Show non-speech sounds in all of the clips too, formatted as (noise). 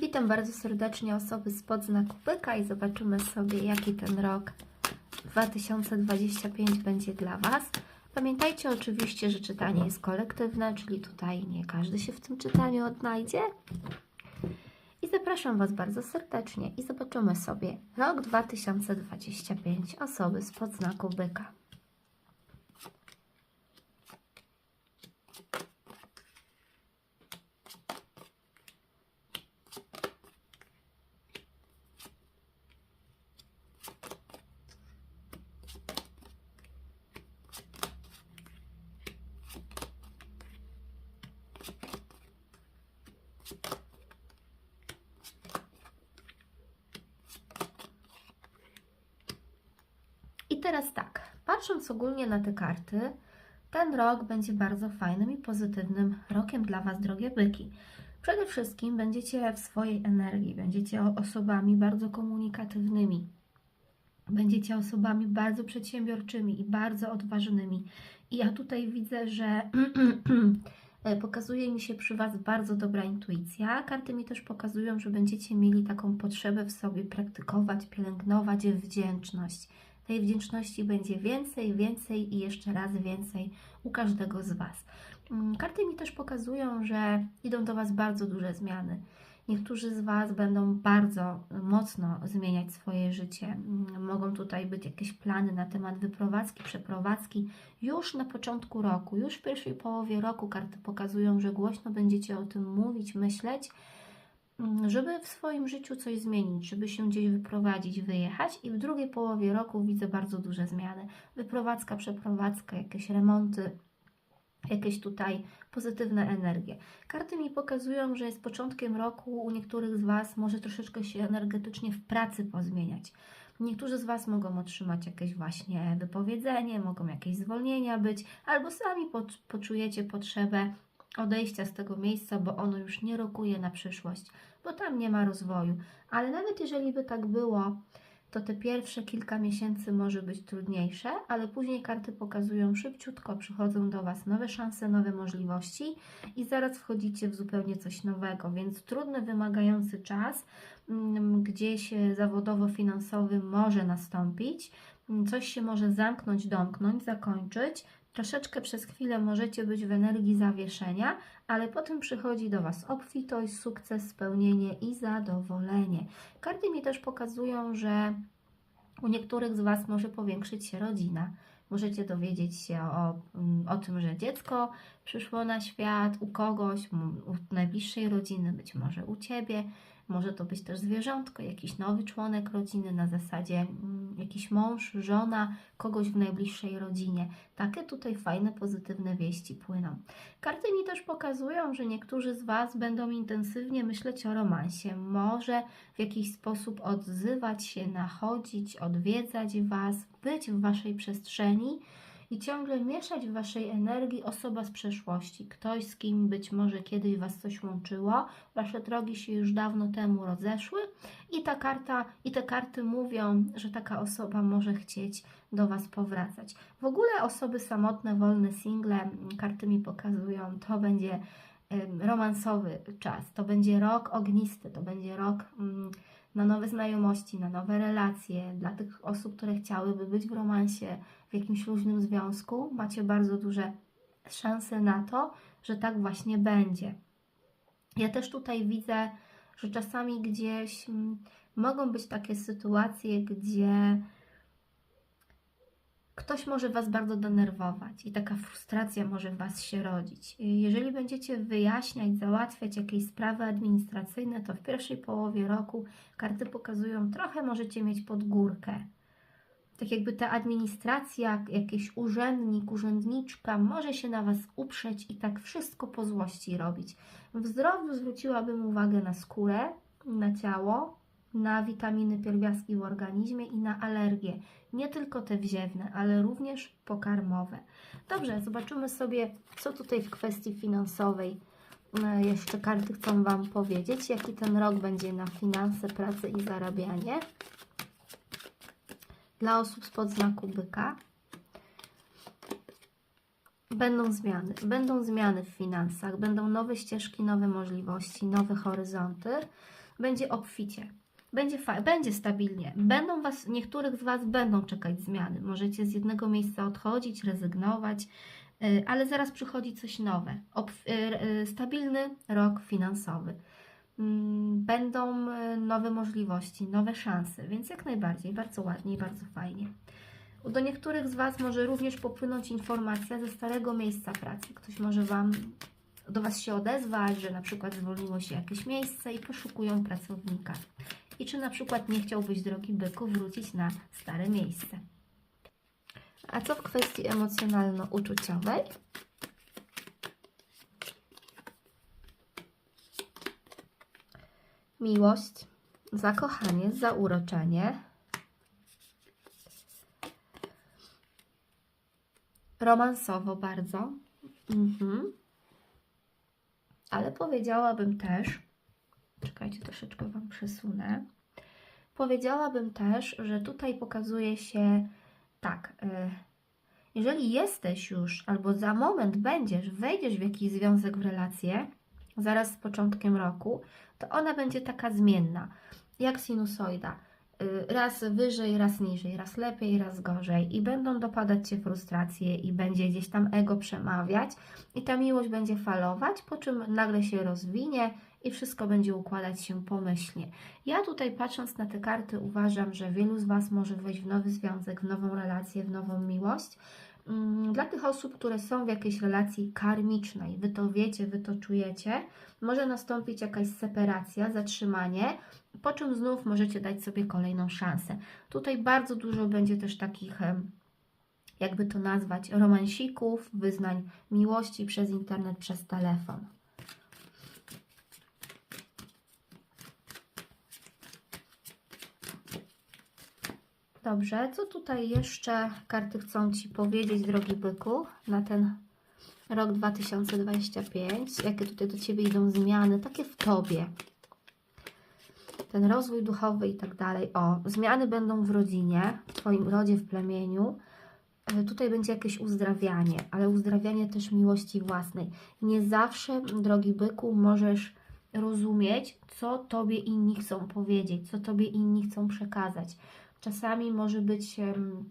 Witam bardzo serdecznie osoby spod znaku byka i zobaczymy sobie, jaki ten rok 2025 będzie dla Was. Pamiętajcie oczywiście, że czytanie jest kolektywne, czyli tutaj nie każdy się w tym czytaniu odnajdzie. I zapraszam Was bardzo serdecznie i zobaczymy sobie rok 2025 osoby spod znaku byka. I teraz tak, patrząc ogólnie na te karty, ten rok będzie bardzo fajnym i pozytywnym rokiem dla Was, drogie byki. Przede wszystkim będziecie w swojej energii, będziecie osobami bardzo komunikatywnymi, będziecie osobami bardzo przedsiębiorczymi i bardzo odważnymi. I ja tutaj widzę, że (clears throat) pokazuje mi się przy Was bardzo dobra intuicja. Karty mi też pokazują, że będziecie mieli taką potrzebę w sobie praktykować, pielęgnować wdzięczność. Tej wdzięczności będzie więcej, więcej i jeszcze raz więcej u każdego z Was. Mm, Karty mi też pokazują, że idą do Was bardzo duże zmiany. Niektórzy z Was będą bardzo mocno zmieniać swoje życie. Mm, Mogą tutaj być jakieś plany na temat wyprowadzki, przeprowadzki już na początku roku, już w pierwszej połowie roku. Karty pokazują, że głośno będziecie o tym mówić, myśleć, mm, żeby w swoim życiu coś zmienić, żeby się gdzieś wyprowadzić, wyjechać. I w drugiej połowie roku widzę bardzo duże zmiany. Wyprowadzka, przeprowadzka, jakieś remonty, jakieś tutaj pozytywne energie. Karty mi pokazują, że jest początkiem roku, u niektórych z Was może troszeczkę się energetycznie w pracy pozmieniać. Niektórzy z Was mogą otrzymać jakieś właśnie wypowiedzenie, mogą jakieś zwolnienia być, albo sami po- poczujecie potrzebę odejścia z tego miejsca, bo ono już nie rokuje na przyszłość, bo tam nie ma rozwoju. Ale nawet jeżeli by tak było, to te pierwsze kilka miesięcy może być trudniejsze, ale później karty pokazują szybciutko, przychodzą do Was nowe szanse, nowe możliwości i zaraz wchodzicie w zupełnie coś nowego, więc trudny, wymagający czas mm, gdzieś e, zawodowo-finansowy może nastąpić, Mm, coś się może zamknąć, domknąć, zakończyć. Troszeczkę przez chwilę możecie być w energii zawieszenia, ale potem przychodzi do Was obfitość, sukces, spełnienie i zadowolenie. Karty mi też pokazują, że u niektórych z Was może powiększyć się rodzina. Możecie dowiedzieć się o, o tym, że dziecko przyszło na świat u kogoś, u najbliższej rodziny, być może u Ciebie. Może to być też zwierzątko, jakiś nowy członek rodziny, na zasadzie mm, jakiś mąż, żona, kogoś w najbliższej rodzinie. Takie tutaj fajne, pozytywne wieści płyną. Karty mi też pokazują, że niektórzy z Was będą intensywnie myśleć o romansie. Może w jakiś sposób odzywać się, nachodzić, odwiedzać Was, być w Waszej przestrzeni i ciągle mieszać w Waszej energii osoba z przeszłości. Ktoś, z kim być może kiedyś Was coś łączyło, Wasze drogi się już dawno temu rozeszły i ta karta, i te karty mówią, że taka osoba może chcieć do Was powracać. W ogóle osoby samotne, wolne, single, karty mi pokazują, to będzie romansowy czas, to będzie rok ognisty, to będzie rok mm, na nowe znajomości, na nowe relacje. Dla tych osób, które chciałyby być w romansie, w jakimś luźnym związku, macie bardzo duże szanse na to, że tak właśnie będzie. Ja też tutaj widzę, że czasami gdzieś mm, mogą być takie sytuacje, gdzie ktoś może Was bardzo denerwować i taka frustracja może w Was się rodzić. Jeżeli będziecie wyjaśniać, załatwiać jakieś sprawy administracyjne, to w pierwszej połowie roku karty pokazują, trochę możecie mieć pod górkę. Tak jakby ta administracja, jakiś urzędnik, urzędniczka może się na Was uprzeć i tak wszystko po złości robić. W zdrowiu zwróciłabym uwagę na skórę, na ciało, na witaminy, pierwiastki w organizmie i na alergie. Nie tylko te wziewne, ale również pokarmowe. Dobrze, zobaczymy sobie, co tutaj w kwestii finansowej e, jeszcze karty chcą Wam powiedzieć. Jaki ten rok będzie na finanse, pracę i zarabianie dla osób spod znaku byka. Będą zmiany. Będą zmiany w finansach, będą nowe ścieżki, nowe możliwości, nowe horyzonty. Będzie obficie. Będzie, będzie stabilnie. Będą was, niektórych z Was będą czekać zmiany. Możecie z jednego miejsca odchodzić, rezygnować, y, ale zaraz przychodzi coś nowe. Y, y, stabilny rok finansowy. Mm, Będą nowe możliwości, nowe szanse, więc jak najbardziej, bardzo ładnie i bardzo fajnie. Do niektórych z Was może również popłynąć informacja ze starego miejsca pracy. Ktoś może Wam do Was się odezwać, że na przykład zwolniło się jakieś miejsce i poszukują pracownika. I czy na przykład nie chciałbyś, drogi byku, wrócić na stare miejsce? A co w kwestii emocjonalno-uczuciowej? Miłość, zakochanie, zauroczenie, romansowo bardzo. Mhm. Ale powiedziałabym też, czekajcie, troszeczkę Wam przesunę. Powiedziałabym też, że tutaj pokazuje się tak. y, Jeżeli jesteś już, albo za moment będziesz, wejdziesz w jakiś związek w relację, zaraz z początkiem roku, to ona będzie taka zmienna, jak sinusoida. Y, Raz wyżej, raz niżej, raz lepiej, raz gorzej, i będą dopadać cię frustracje, i będzie gdzieś tam ego przemawiać, i ta miłość będzie falować, po czym nagle się rozwinie i wszystko będzie układać się pomyślnie. Ja tutaj patrząc na te karty uważam, że wielu z Was może wejść w nowy związek, w nową relację, w nową miłość. Mm, Dla tych osób, które są w jakiejś relacji karmicznej, Wy to wiecie, Wy to czujecie, może nastąpić jakaś separacja, zatrzymanie, po czym znów możecie dać sobie kolejną szansę. Tutaj bardzo dużo będzie też takich, jakby to nazwać, romansików, wyznań miłości przez internet, przez telefon. Dobrze, co tutaj jeszcze karty chcą Ci powiedzieć, drogi byku, na ten rok 2025? Jakie tutaj do Ciebie idą zmiany, takie w Tobie? Ten rozwój duchowy i tak dalej. O, zmiany będą w rodzinie, w Twoim rodzie, w plemieniu. E, Tutaj będzie jakieś uzdrawianie, ale uzdrawianie też miłości własnej. Nie zawsze, drogi byku, możesz rozumieć, co Tobie inni chcą powiedzieć, co Tobie inni chcą przekazać. Czasami może być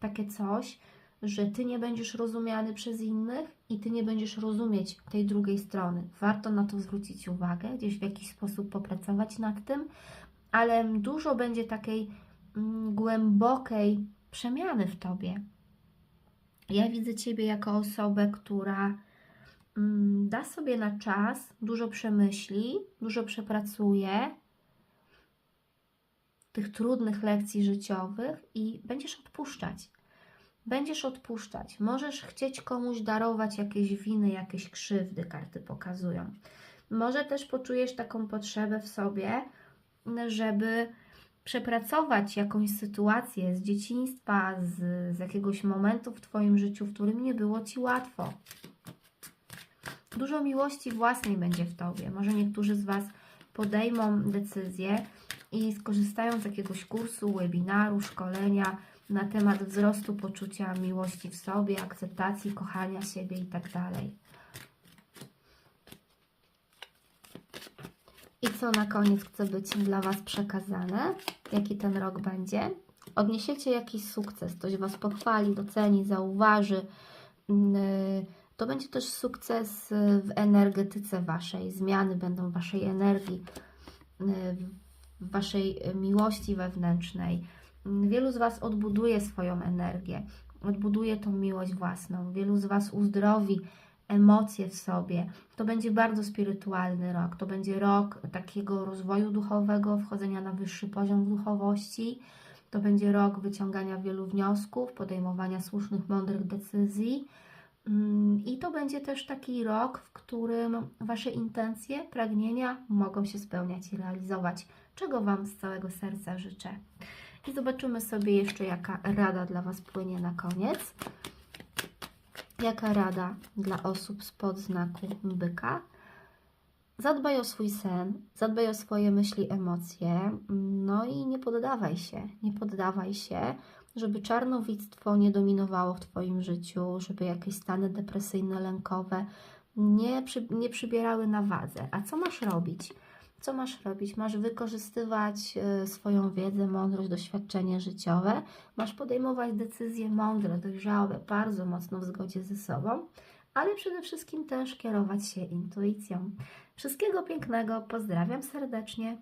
takie coś, że Ty nie będziesz rozumiany przez innych i Ty nie będziesz rozumieć tej drugiej strony. Warto na to zwrócić uwagę, gdzieś w jakiś sposób popracować nad tym, ale dużo będzie takiej mm, głębokiej przemiany w Tobie. Ja widzę Ciebie jako osobę, która mm, da sobie na czas, dużo przemyśli, dużo przepracuje tych trudnych lekcji życiowych i będziesz odpuszczać. Będziesz odpuszczać. Możesz chcieć komuś darować jakieś winy, jakieś krzywdy, karty pokazują. Może też poczujesz taką potrzebę w sobie, żeby przepracować jakąś sytuację z dzieciństwa, z, z jakiegoś momentu w Twoim życiu, w którym nie było Ci łatwo. Dużo miłości własnej będzie w Tobie. Może niektórzy z Was podejmą decyzję i skorzystają z jakiegoś kursu, webinaru, szkolenia na temat wzrostu poczucia miłości w sobie, akceptacji, kochania siebie itd. I co na koniec chce być dla Was przekazane? Jaki ten rok będzie? Odniesiecie jakiś sukces, ktoś Was pochwali, doceni, zauważy. Mm, To będzie też sukces w energetyce Waszej, zmiany będą Waszej energii, y, w Waszej y, miłości wewnętrznej. Mm, Wielu z Was odbuduje swoją energię, odbuduje tą miłość własną. Wielu z Was uzdrowi emocje w sobie. To będzie bardzo spirytualny rok. To będzie rok takiego rozwoju duchowego, wchodzenia na wyższy poziom duchowości. To będzie rok wyciągania wielu wniosków, podejmowania słusznych, mądrych decyzji. Mm, I to będzie też taki rok, w którym Wasze intencje, pragnienia mogą się spełniać i realizować, czego Wam z całego serca życzę. I zobaczymy sobie jeszcze, jaka rada dla Was płynie na koniec. Jaka rada dla osób spod znaku byka? Zadbaj o swój sen, zadbaj o swoje myśli, emocje, no i nie poddawaj się, nie poddawaj się. Żeby czarnowictwo nie dominowało w Twoim życiu, żeby jakieś stany depresyjne, lękowe nie, przy, nie przybierały na wadze. A co masz robić? Co masz robić? Masz wykorzystywać e, swoją wiedzę, mądrość, doświadczenie życiowe, masz podejmować decyzje mądre, dojrzałe, bardzo mocno w zgodzie ze sobą, ale przede wszystkim też kierować się intuicją. Wszystkiego pięknego, pozdrawiam serdecznie.